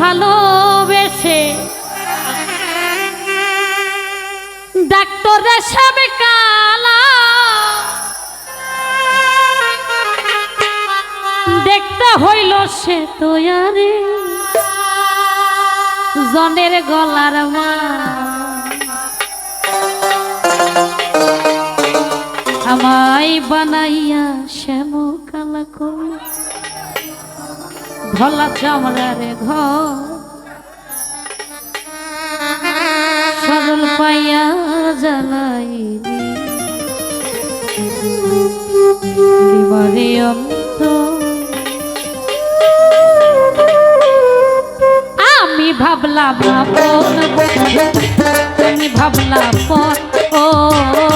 ভালোবেসে। ডাক্তার সব কালা। দেখতে হইল সে তৈয়ারি। জনের গলার মা ভোলা চমলার ঘর। সরল পাইয়া জ্বালাই বিমানে আমি ভাবলাম আপন তুমি ভাবলাম পর ও।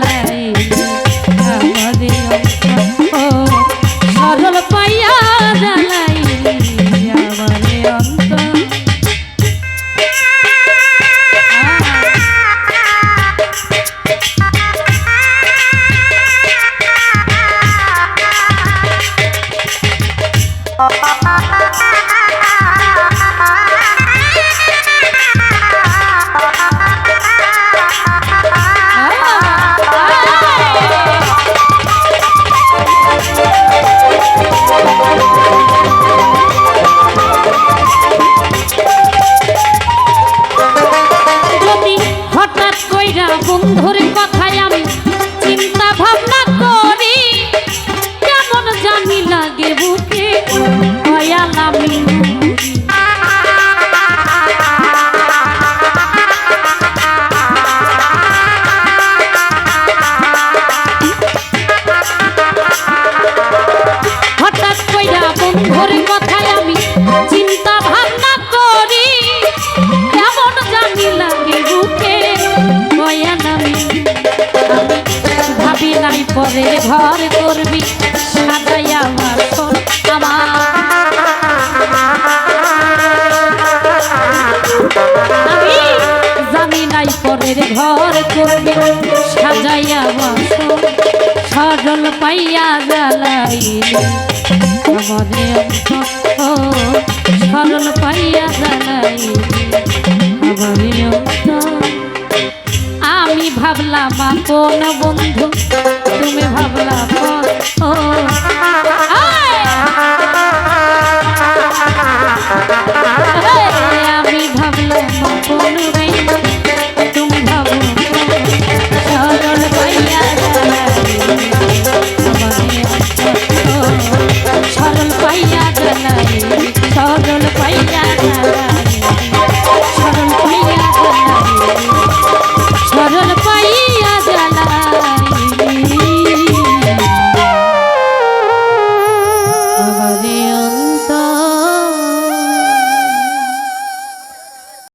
Là? জ্বালাইলে আমাদের অন্তর ও সরল পাইয়া জ্বালাইলে আমাদের অন্তর আমি ভাবলাম আপন বন্ধু